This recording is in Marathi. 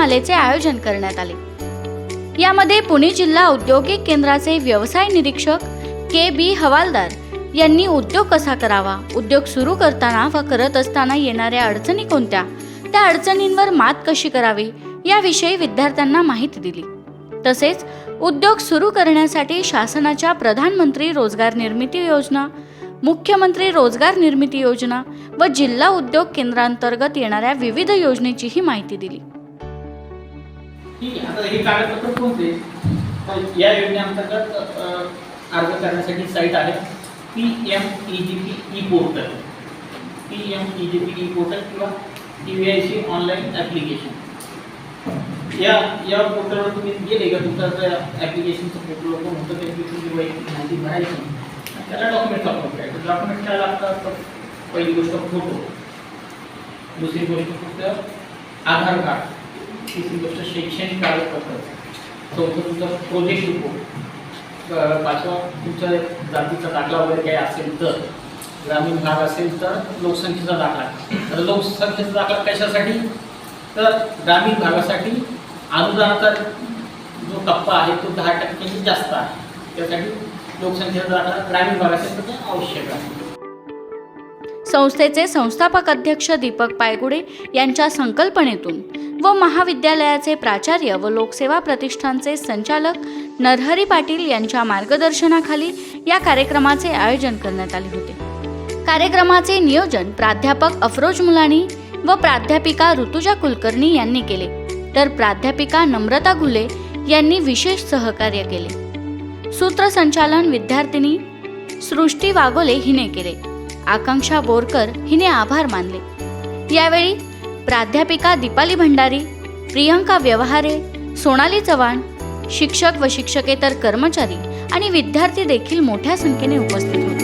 कार्यशाळेचे आयोजन करण्यात आले. यामध्ये पुणे जिल्हा औद्योगिक केंद्राचे व्यवसाय निरीक्षक के बी हवालदार यांनी उद्योग कसा करावा उद्योग सुरू करताना व करत असताना येणाऱ्या अडचणी कोणत्या त्या अडचणींवर मात कशी करावी याविषयी विद्यार्थ्यांना माहिती दिली. तसेच उद्योग सुरू करण्यासाठी शासनाच्या प्रधानमंत्री रोजगार निर्मिती योजना मुख्यमंत्री रोजगार निर्मिती योजना व जिल्हा उद्योग केंद्रांतर्गत येणाऱ्या विविध योजनेचीही माहिती दिली. ठीक आहे. आता हे कागदपत्र कोणते? या योजनेअंतर्गत अर्ज करण्यासाठी साईट आहे P M E G P E portal P M E G P E portal किंवा T V I C online application या या पोर्टलवर तुम्ही गेले का? तुमचं जर ॲप्लिकेशनचं पोर्टल ओपन होतं त्याची माहिती भरायची. त्याला डॉक्युमेंट अपलोड करायचं डॉक्युमेंट काय लागतात तर पहिली गोष्ट फोटो दुसरी गोष्ट फक्त आधार कार्ड. तिसरी गोष्ट शैक्षणिक कागदपत्र चौथं तुमचं प्रोजेक्ट रिपोर्ट पाचवा तुमच्या जातीचा दाखला वगैरे काही असेल तर ग्रामीण भाग असेल तर लोकसंख्येचा दाखला. तर लोकसंख्येचा दाखला कशासाठी? तर ग्रामीण भागासाठी अनुदानाचा जो टप्पा आहे तो दहा टक्क्यांनी जास्त आहे. त्यासाठी लोकसंख्येचा दाखला ग्रामीण भागासाठी तर ते आवश्यक आहे. संस्थेचे संस्थापक अध्यक्ष दीपक पायगुडे यांच्या संकल्पनेतून व महाविद्यालयाचे प्राचार्य व लोकसेवा प्रतिष्ठानचे संचालक नरहरी पाटील यांच्या मार्गदर्शनाखाली या कार्यक्रमाचे आयोजन करण्यात आले होते. कार्यक्रमाचे नियोजन प्राध्यापक अफरोज मुलानी व प्राध्यापिका ऋतुजा कुलकर्णी यांनी केले. तर प्राध्यापिका नम्रता घुले यांनी विशेष सहकार्य केले. सूत्रसंचालन विद्यार्थिनी सृष्टी वागोले हिने केले. आकांक्षा बोरकर हिने आभार मानले. यावेळी प्राध्यापिका दीपाली भंडारी प्रियंका व्यवहारे सोनाली चव्हाण शिक्षक व शिक्षकेतर कर्मचारी आणि विद्यार्थी देखील मोठ्या संख्येने उपस्थित होते.